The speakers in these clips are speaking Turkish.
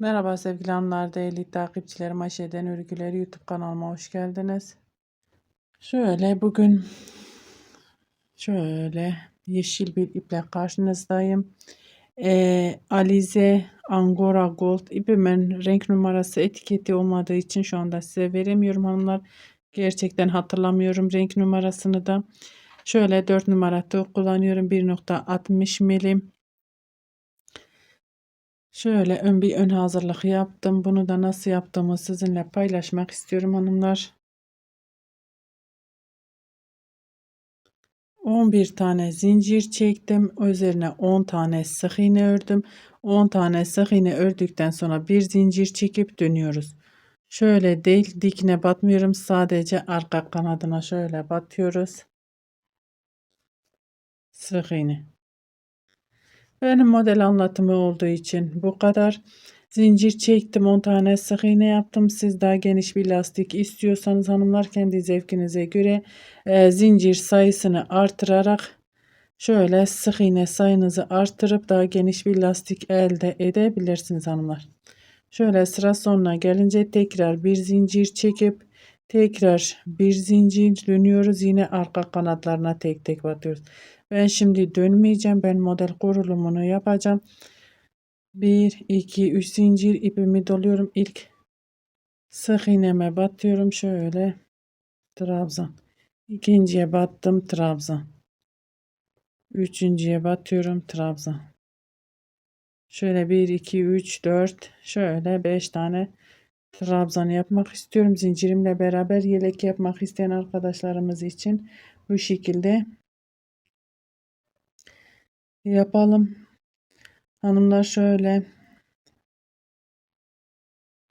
Merhaba sevgili hanımlar, değerli takipçilerim Ayşe'den Örgüleri YouTube kanalıma hoş geldiniz. Şöyle bugün şöyle yeşil bir iple karşınızdayım. Ee, Alize Angora Gold ipimin renk numarası etiketi olmadığı için şu anda size veremiyorum hanımlar. Gerçekten hatırlamıyorum renk numarasını da. Şöyle 4 numara kullanıyorum 1.60 milim. Şöyle ön bir ön hazırlık yaptım. Bunu da nasıl yaptığımı sizinle paylaşmak istiyorum hanımlar. 11 tane zincir çektim. Üzerine 10 tane sık iğne ördüm. 10 tane sık iğne ördükten sonra bir zincir çekip dönüyoruz. Şöyle değil dikine batmıyorum. Sadece arka kanadına şöyle batıyoruz. Sık iğne. Benim model anlatımı olduğu için bu kadar. Zincir çektim 10 tane sık iğne yaptım. Siz daha geniş bir lastik istiyorsanız hanımlar kendi zevkinize göre e, zincir sayısını artırarak şöyle sık iğne sayınızı artırıp daha geniş bir lastik elde edebilirsiniz hanımlar. Şöyle sıra sonuna gelince tekrar bir zincir çekip tekrar bir zincir dönüyoruz. Yine arka kanatlarına tek tek batıyoruz. Ben şimdi dönmeyeceğim. Ben model kurulumunu yapacağım. 1, 2, 3 zincir ipimi doluyorum. İlk sık iğneme batıyorum. Şöyle trabzan. İkinciye battım trabzan. Üçüncüye batıyorum trabzan. Şöyle 1, 2, 3, 4 şöyle 5 tane trabzan yapmak istiyorum. Zincirimle beraber yelek yapmak isteyen arkadaşlarımız için bu şekilde yapalım. Hanımlar şöyle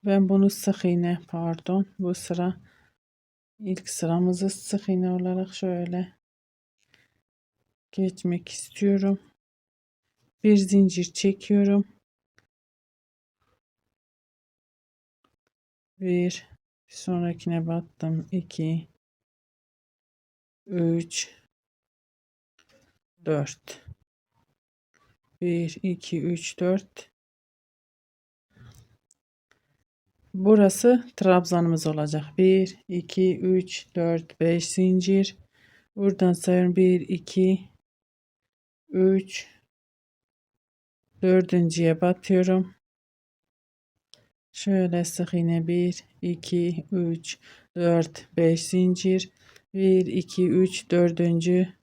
ben bunu sık iğne pardon bu sıra ilk sıramızı sık iğne olarak şöyle geçmek istiyorum. Bir zincir çekiyorum. Bir sonrakine battım. 2 3 4 1 2 3 4 Burası trabzanımız olacak. 1 2 3 4 5 zincir. Buradan sayıyorum 1 2 3 dördüncüye batıyorum. Şöyle sık iğne 1 2 3 4 5 zincir 1 2 3 dördüncü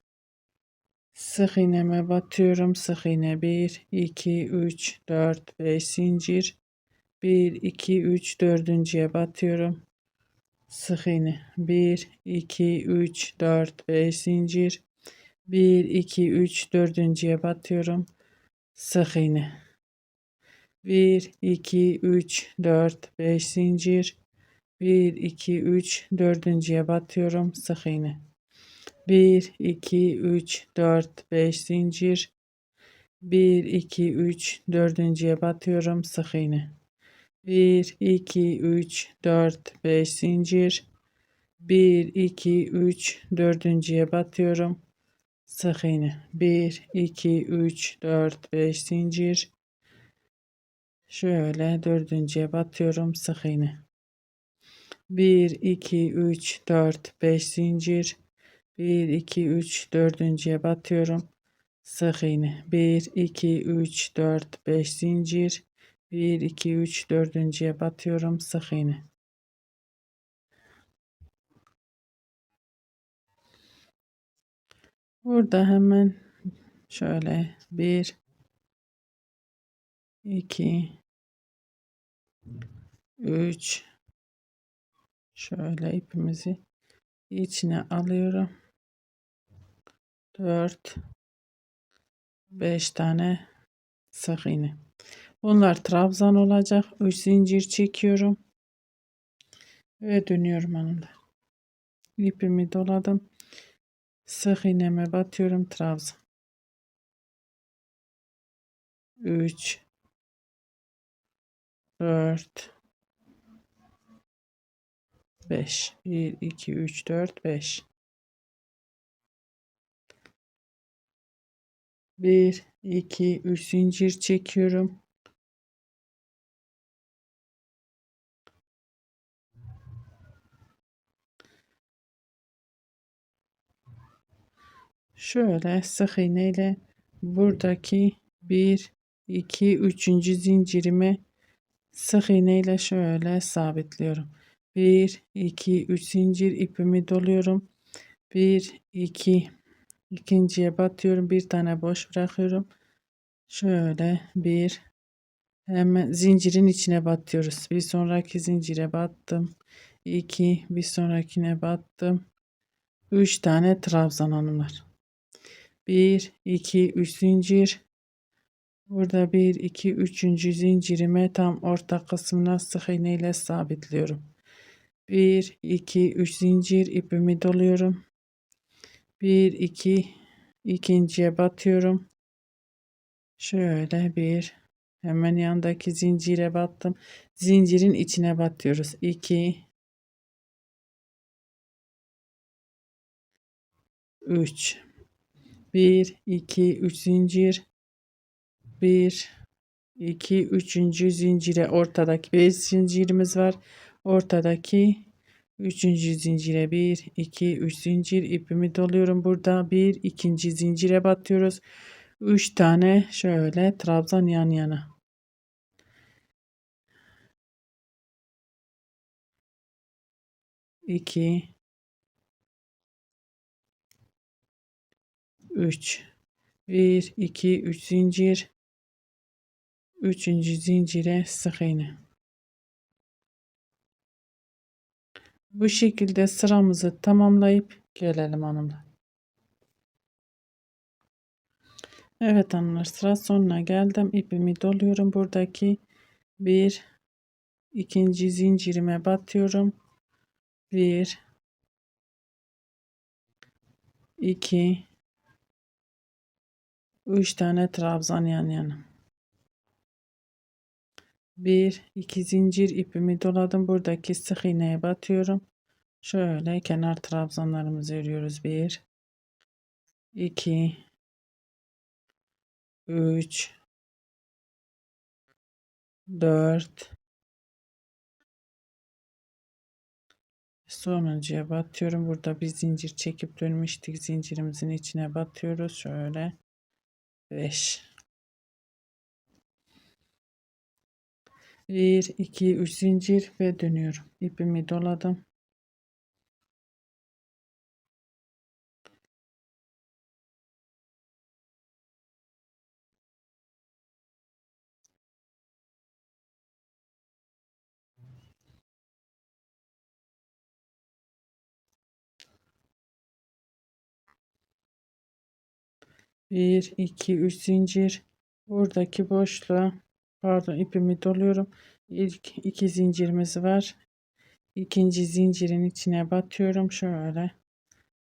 Sık iğneme batıyorum. Sık iğne 1, 2, 3, 4, 5 zincir. 1, 2, 3, dördüncüye batıyorum. Sık iğne 1, 2, 3, 4, 5 zincir. 1, 2, 3, dördüncüye batıyorum. Sık iğne. 1, 2, 3, 4, 5 zincir. 1, 2, 3, dördüncüye batıyorum. Sık iğne. 1, 2, 3, 4, 5 zincir. 1, 2, 3, dördüncüye batıyorum. Sık iğne. 1, 2, 3, 4, 5 zincir. 1, 2, 3, dördüncüye batıyorum. Sık iğne. 1, 2, 3, 4, 5 zincir. Şöyle dördüncüye batıyorum. Sık iğne. 1, 2, 3, 4, 5 zincir. 1 2 3 dördüncüye batıyorum. Sık iğne. 1 2 3 4 5 zincir. 1 2 3 dördüncüye batıyorum. Sık iğne. Burada hemen şöyle 1 2 3 şöyle ipimizi içine alıyorum. 4 5 tane sık iğne. Bunlar trabzan olacak. 3 zincir çekiyorum. Ve dönüyorum hanımlar. İpimi doladım. Sık iğneme batıyorum trabzan. 3 4 5 1 2 3 4 5 1 2 3 zincir çekiyorum. Şöyle sık iğneyle buradaki 1 2 3. zincirimi sık iğneyle şöyle sabitliyorum. 1 2 3 zincir ipimi doluyorum. 1 2 ikinciye batıyorum. Bir tane boş bırakıyorum. Şöyle bir hemen zincirin içine batıyoruz. Bir sonraki zincire battım. 2 bir sonrakine battım. 3 tane trabzan hanımlar. 1 2 3 zincir. Burada 1 2 3. zincirime tam orta kısmına sık iğne ile sabitliyorum. 1 2 3 zincir ipimi doluyorum. 1 2 ikinciye batıyorum. Şöyle bir hemen yandaki zincire battım. Zincirin içine batıyoruz. 2 3 1 2 3 zincir 1 2 3. zincire ortadaki 5 zincirimiz var. Ortadaki 3. zincire 1 2 3 zincir ipimi doluyorum burada. 1 2. zincire batıyoruz. 3 tane şöyle trabzan yan yana. İki, üç, bir, iki, üç zincir, üçüncü zincire sık iğne. Bu şekilde sıramızı tamamlayıp gelelim hanımlar. Evet hanımlar sıra sonuna geldim. İpimi doluyorum. Buradaki bir ikinci zincirime batıyorum. Bir iki üç tane trabzan yan yana. Bir iki zincir ipimi doladım. Buradaki sık iğneye batıyorum. Şöyle kenar trabzanlarımızı örüyoruz. Bir iki 3 4 sonuncuya batıyorum. Burada bir zincir çekip dönmüştük. Zincirimizin içine batıyoruz. Şöyle 5 1 2 3 zincir ve dönüyorum. İpimi doladım. Bir, iki, üç zincir. Buradaki boşluğa pardon ipimi doluyorum. İlk iki zincirimiz var. İkinci zincirin içine batıyorum. Şöyle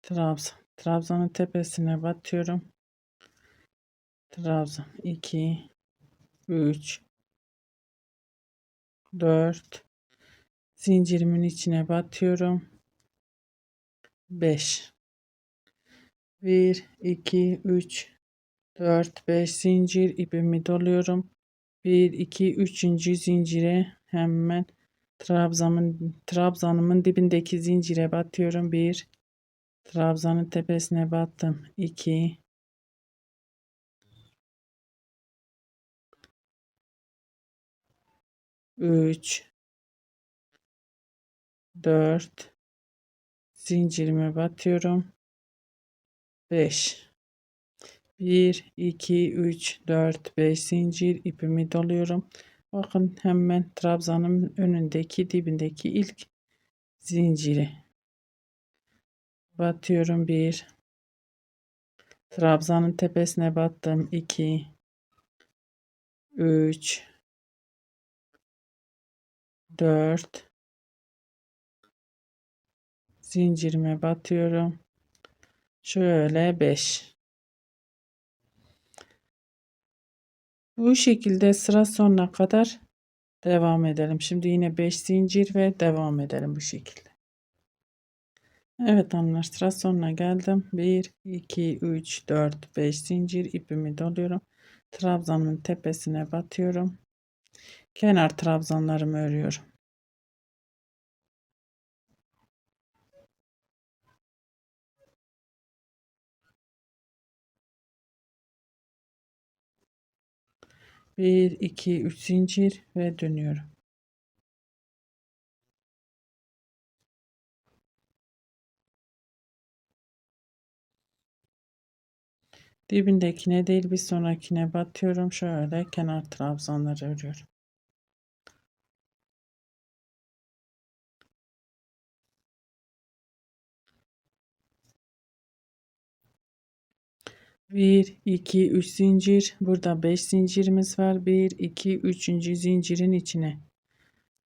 trabzan. Trabzanın tepesine batıyorum. Trabzan 2 3 4 zincirimin içine batıyorum. 5 1 2 3 4 5 zincir ipimi doluyorum. 1 2 3. zincire hemen trabzanın trabzanımın dibindeki zincire batıyorum. 1 trabzanın tepesine battım. 2 3 4 zincirime batıyorum. 5 1 2 3 4 5 zincir ipimi doluyorum. Bakın hemen trabzanın önündeki dibindeki ilk zinciri. Batıyorum. 1 trabzanın tepesine battım. 2 3 4 zincirime batıyorum. Şöyle 5. Bu şekilde sıra sonuna kadar devam edelim. Şimdi yine 5 zincir ve devam edelim bu şekilde. Evet hanımlar sıra sonuna geldim. 1, 2, 3, 4, 5 zincir ipimi doluyorum. Trabzanın tepesine batıyorum. Kenar trabzanlarımı örüyorum. 1 2 3 zincir ve dönüyorum. Dibindekine değil bir sonrakine batıyorum. Şöyle kenar trabzanları örüyorum. Bir, iki, üç zincir. Burada beş zincirimiz var. Bir, iki, üçüncü zincirin içine.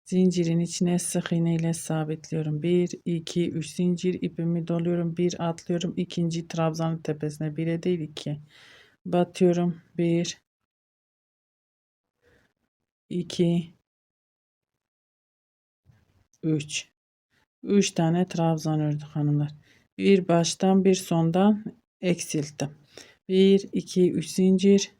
Zincirin içine sık iğne ile sabitliyorum. Bir, iki, üç zincir ipimi doluyorum. Bir atlıyorum. ikinci trabzanın tepesine. Bire değil iki. Batıyorum. Bir, iki, üç. Üç tane trabzan ördük hanımlar. Bir baştan bir sondan eksilttim. 1 2 3 zincir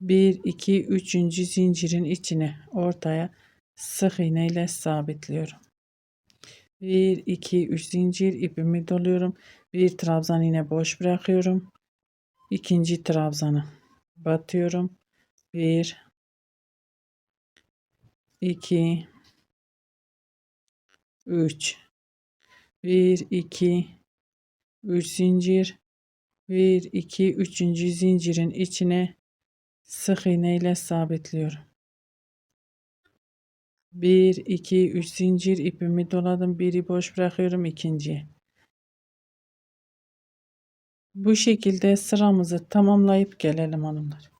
1 2 3. zincirin içine ortaya sık iğne ile sabitliyorum. 1 2 3 zincir ipimi doluyorum. Bir trabzan yine boş bırakıyorum. İkinci trabzanı batıyorum. 1 2 3 1 2 3 zincir 1 2 3. zincirin içine sık iğne ile sabitliyorum. 1 2 3 zincir ipimi doladım. Biri boş bırakıyorum ikinciye. Bu şekilde sıramızı tamamlayıp gelelim hanımlar.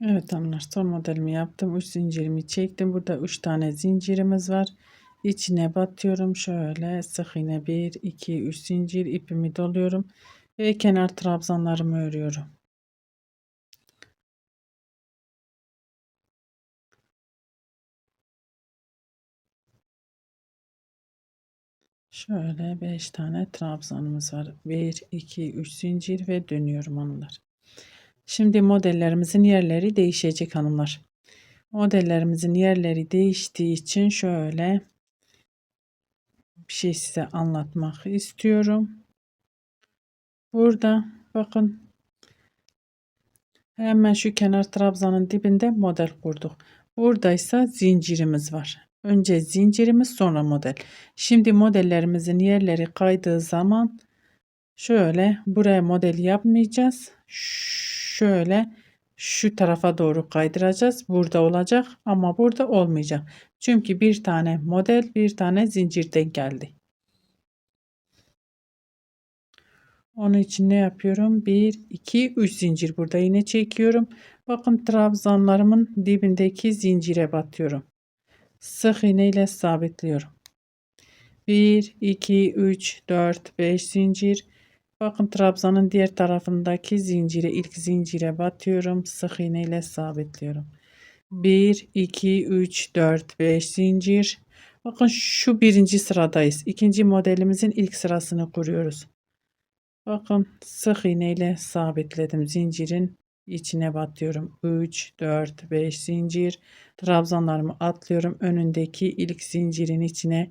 Evet hanımlar son modelimi yaptım. 3 zincirimi çektim. Burada 3 tane zincirimiz var içine batıyorum şöyle sık iğne 1 2 3 zincir ipimi doluyorum ve kenar trabzanlarımı örüyorum Şöyle 5 tane trabzanımız var. 1, 2, 3 zincir ve dönüyorum hanımlar. Şimdi modellerimizin yerleri değişecek hanımlar. Modellerimizin yerleri değiştiği için şöyle bir şey size anlatmak istiyorum. Burada bakın hemen şu kenar trabzanın dibinde model kurduk. Buradaysa zincirimiz var. Önce zincirimiz sonra model. Şimdi modellerimizin yerleri kaydığı zaman şöyle buraya model yapmayacağız. Şöyle şu tarafa doğru kaydıracağız. Burada olacak ama burada olmayacak. Çünkü bir tane model bir tane zincirden geldi. Onun için ne yapıyorum? 1, 2, 3 zincir burada yine çekiyorum. Bakın trabzanlarımın dibindeki zincire batıyorum. Sık iğne ile sabitliyorum. 1, 2, 3, 4, 5 zincir. Bakın trabzanın diğer tarafındaki zincire ilk zincire batıyorum. Sık iğne ile sabitliyorum. 1, 2, 3, 4, 5 zincir. Bakın şu birinci sıradayız. İkinci modelimizin ilk sırasını kuruyoruz. Bakın sık iğne ile sabitledim. Zincirin içine batıyorum. 3, 4, 5 zincir. Trabzanlarımı atlıyorum. Önündeki ilk zincirin içine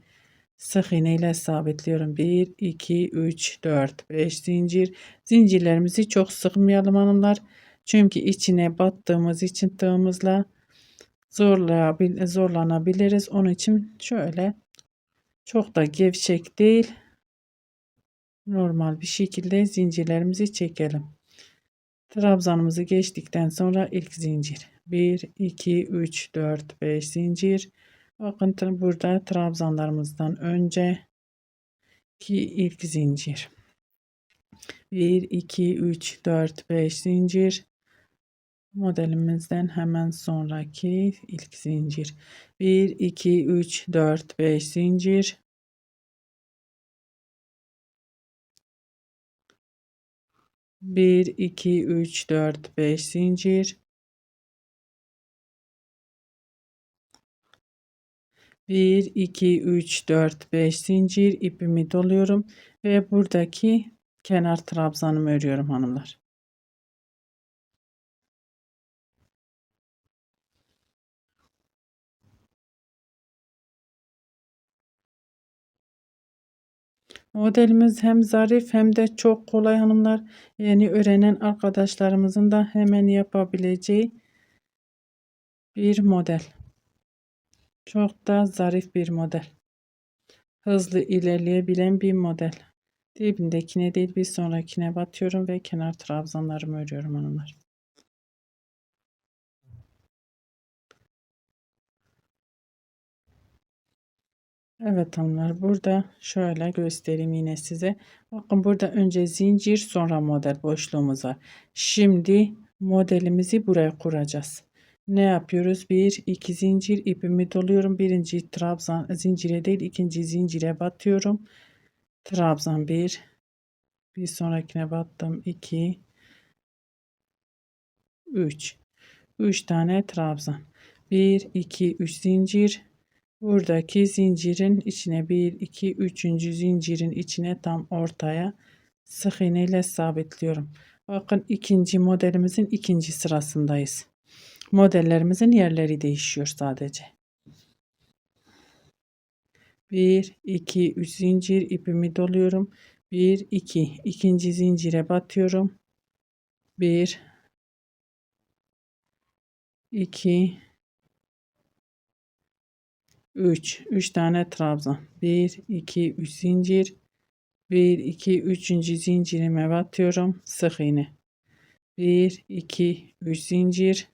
sık iğne ile sabitliyorum. 1, 2, 3, 4, 5 zincir. Zincirlerimizi çok sıkmayalım hanımlar. Çünkü içine battığımız için tığımızla zorlanabiliriz. Onun için şöyle çok da gevşek değil. Normal bir şekilde zincirlerimizi çekelim. Trabzanımızı geçtikten sonra ilk zincir. 1, 2, 3, 4, 5 zincir. Bakın burada trabzanlarımızdan önce ki ilk zincir. 1, 2, 3, 4, 5 zincir. Modelimizden hemen sonraki ilk zincir. 1 2 3 4 5 zincir. Bir iki üç dört beş zincir bir iki üç dört beş zincir ipimi doluyorum ve buradaki kenar trabzanımı örüyorum hanımlar Modelimiz hem zarif hem de çok kolay hanımlar. Yeni öğrenen arkadaşlarımızın da hemen yapabileceği bir model. Çok da zarif bir model. Hızlı ilerleyebilen bir model. Dibindekine değil bir sonrakine batıyorum ve kenar trabzanlarımı örüyorum hanımlar. Evet hanımlar burada şöyle göstereyim yine size. Bakın burada önce zincir sonra model boşluğumuz var. Şimdi modelimizi buraya kuracağız. Ne yapıyoruz? Bir iki zincir ipimi doluyorum. Birinci trabzan zincire değil ikinci zincire batıyorum. Trabzan bir. Bir sonrakine battım. 2 3 3 tane trabzan. 1 2 3 zincir Buradaki zincirin içine 1, 2, 3. zincirin içine tam ortaya sık iğne ile sabitliyorum. Bakın ikinci modelimizin ikinci sırasındayız. Modellerimizin yerleri değişiyor sadece. 1, 2, 3 zincir ipimi doluyorum. 1, 2, ikinci zincire batıyorum. 1, 2, 3 3 tane trabzan 1 2 3 zincir 1 2 3. zincirime batıyorum sık iğne 1 2 3 zincir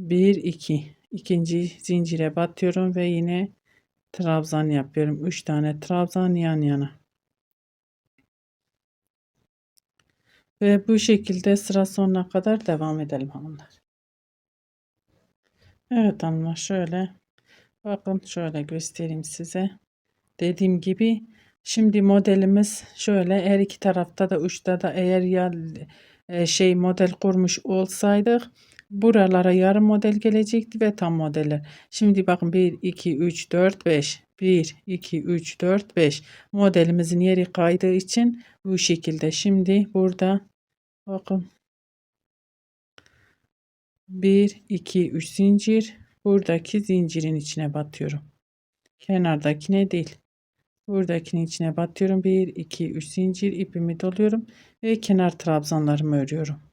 1 2 ikinci zincire batıyorum ve yine trabzan yapıyorum. 3 tane trabzan yan yana. Ve bu şekilde sıra sonuna kadar devam edelim hanımlar. Evet hanımlar şöyle. Bakın şöyle göstereyim size. Dediğim gibi şimdi modelimiz şöyle her iki tarafta da uçta da eğer ya e, şey model kurmuş olsaydık buralara yarım model gelecekti ve tam modeller. Şimdi bakın 1 2 3 4 5 1 2 3 4 5 modelimizin yeri kaydığı için bu şekilde. Şimdi burada bakın 1 2 3 zincir buradaki zincirin içine batıyorum. Kenardakine değil. Buradakinin içine batıyorum. 1, 2, 3 zincir ipimi doluyorum ve kenar trabzanlarımı örüyorum.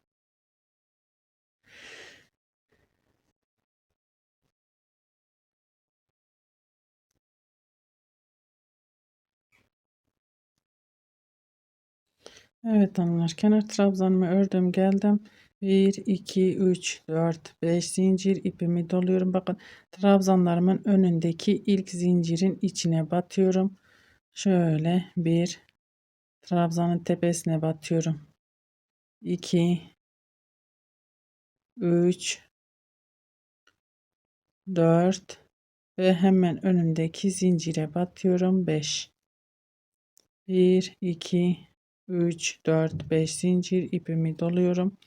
Evet hanımlar kenar trabzanımı ördüm geldim. 1, 2, 3, 4, 5 zincir ipimi doluyorum. Bakın trabzanlarımın önündeki ilk zincirin içine batıyorum. Şöyle bir trabzanın tepesine batıyorum. 2 3 4 ve hemen önündeki zincire batıyorum 5 1 2 3 4 5 zincir ipimi doluyorum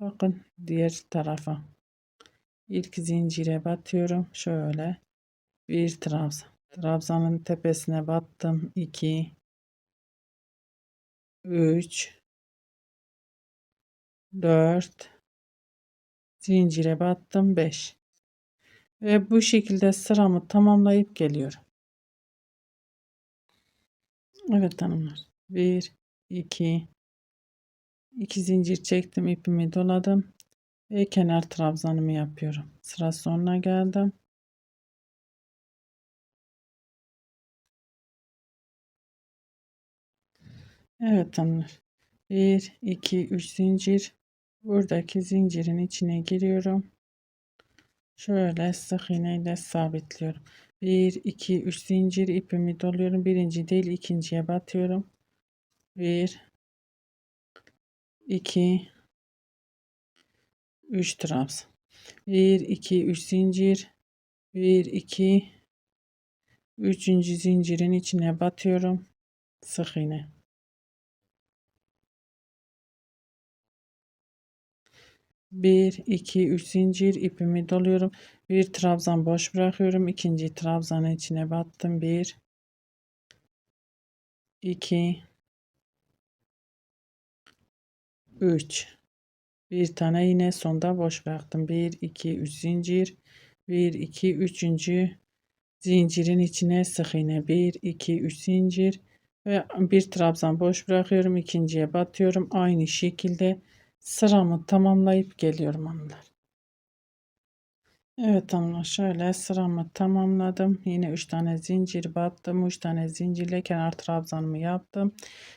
Bakın diğer tarafa. İlk zincire batıyorum. Şöyle bir trabzan. Trabzanın tepesine battım. 2 3 4 zincire battım 5 ve bu şekilde sıramı tamamlayıp geliyorum. Evet hanımlar. 1 2 2 zincir çektim ipimi doladım ve kenar trabzanımı yapıyorum. Sıra sonuna geldim. Evet hanımlar. 1 2 3 zincir. Buradaki zincirin içine giriyorum. Şöyle sık iğne ile sabitliyorum. 1 2 3 zincir ipimi doluyorum. Birinci değil ikinciye batıyorum 1 2 3 trabzan 1 2 3 zincir. 1 2 3. zincirin içine batıyorum. Sık iğne. Bir iki üç zincir ipimi doluyorum. Bir trabzan boş bırakıyorum. İkinci trabzanın içine battım. Bir. İki 3 bir tane yine sonda boş bıraktım 1 2 3 zincir 1 2 3. zincirin içine sık iğne 1 2 3 zincir Ve bir trabzan boş bırakıyorum. ikinciye batıyorum. Aynı şekilde sıramı tamamlayıp geliyorum hanımlar. Evet hanımlar şöyle sıramı tamamladım. Yine 3 tane zincir battım. 3 tane zincirle kenar trabzanımı yaptım.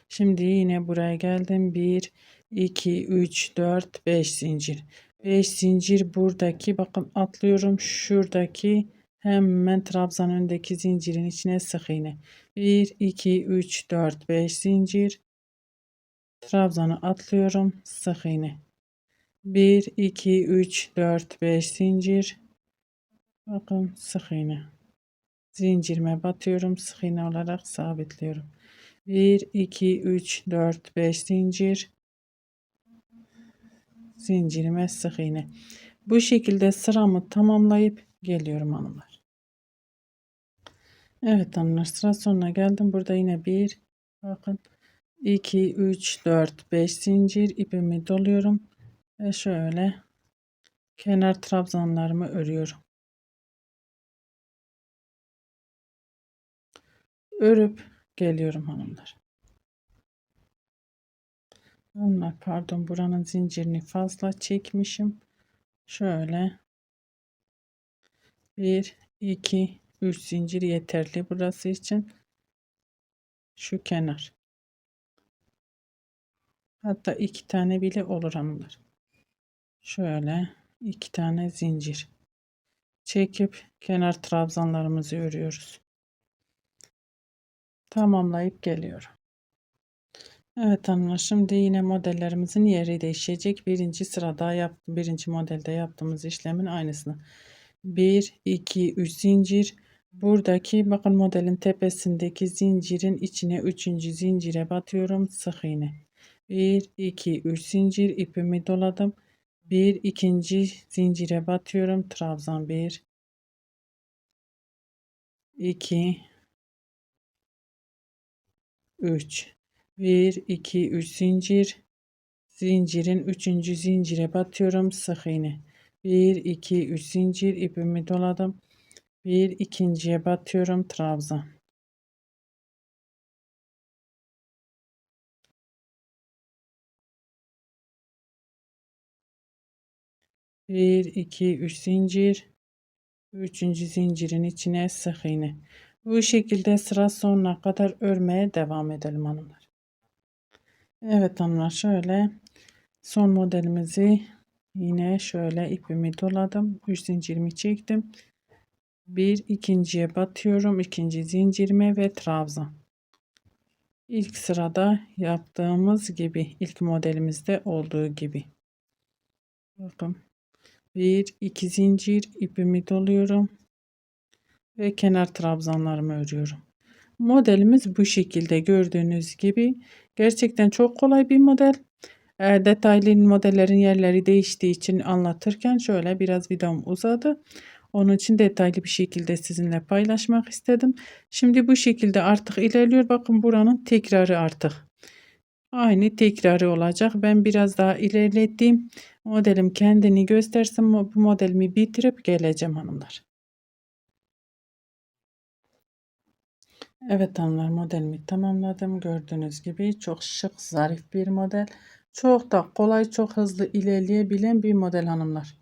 Şimdi yine buraya geldim. 1, 2, 3, 4, 5 zincir. 5 zincir buradaki bakın atlıyorum. Şuradaki hemen trabzan öndeki zincirin içine sık iğne. 1, 2, 3, 4, 5 zincir. Trabzanı atlıyorum. Sık iğne. 1, 2, 3, 4, 5 zincir. Bakın sık iğne. Zincirime batıyorum. Sık iğne olarak sabitliyorum. 1, 2, 3, 4, 5 zincir. Zincirime sık iğne. Bu şekilde sıramı tamamlayıp geliyorum hanımlar. Evet hanımlar sıra sonuna geldim. Burada yine bir bakın 2, 3, 4, 5 zincir ipimi doluyorum. Ve şöyle kenar trabzanlarımı örüyorum. örüp geliyorum hanımlar. Hanımlar pardon buranın zincirini fazla çekmişim. Şöyle 1 2 3 zincir yeterli burası için. Şu kenar. Hatta iki tane bile olur hanımlar. Şöyle iki tane zincir çekip kenar trabzanlarımızı örüyoruz tamamlayıp geliyorum. Evet hanımlar şimdi yine modellerimizin yeri değişecek. Birinci sırada yaptım. Birinci modelde yaptığımız işlemin aynısını. 1, 2, 3 zincir. Buradaki bakın modelin tepesindeki zincirin içine 3. zincire batıyorum. Sık iğne. 1, 2, 3 zincir ipimi doladım. 1, ikinci zincire batıyorum. Trabzan 1, 2, 3 1 2 3 zincir zincirin 3. zincire batıyorum sık iğne 1 2 3 zincir ipimi doladım 1 ikinciye batıyorum trabzan Bir, iki, üç zincir. Üçüncü zincirin içine sık iğne. Bu şekilde sıra sonuna kadar örmeye devam edelim hanımlar. Evet hanımlar şöyle son modelimizi yine şöyle ipimi doladım. 3 zincirimi çektim. Bir ikinciye batıyorum. ikinci zincirime ve trabzan. İlk sırada yaptığımız gibi ilk modelimizde olduğu gibi. Bakın. Bir iki zincir ipimi doluyorum ve kenar trabzanlarımı örüyorum. Modelimiz bu şekilde gördüğünüz gibi gerçekten çok kolay bir model. E, detaylı modellerin yerleri değiştiği için anlatırken şöyle biraz videom uzadı. Onun için detaylı bir şekilde sizinle paylaşmak istedim. Şimdi bu şekilde artık ilerliyor. Bakın buranın tekrarı artık. Aynı tekrarı olacak. Ben biraz daha ilerlettiğim modelim kendini göstersin. Bu modelimi bitirip geleceğim hanımlar. Evet hanımlar modelimi tamamladım. Gördüğünüz gibi çok şık zarif bir model. Çok da kolay çok hızlı ilerleyebilen bir model hanımlar.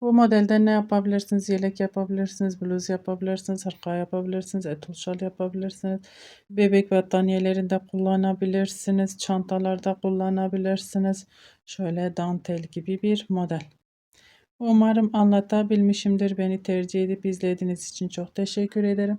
Bu modelde ne yapabilirsiniz? Yelek yapabilirsiniz, bluz yapabilirsiniz, hırka yapabilirsiniz, etul şal yapabilirsiniz. Bebek battaniyelerinde kullanabilirsiniz, çantalarda kullanabilirsiniz. Şöyle dantel gibi bir model. Umarım anlatabilmişimdir. Beni tercih edip izlediğiniz için çok teşekkür ederim.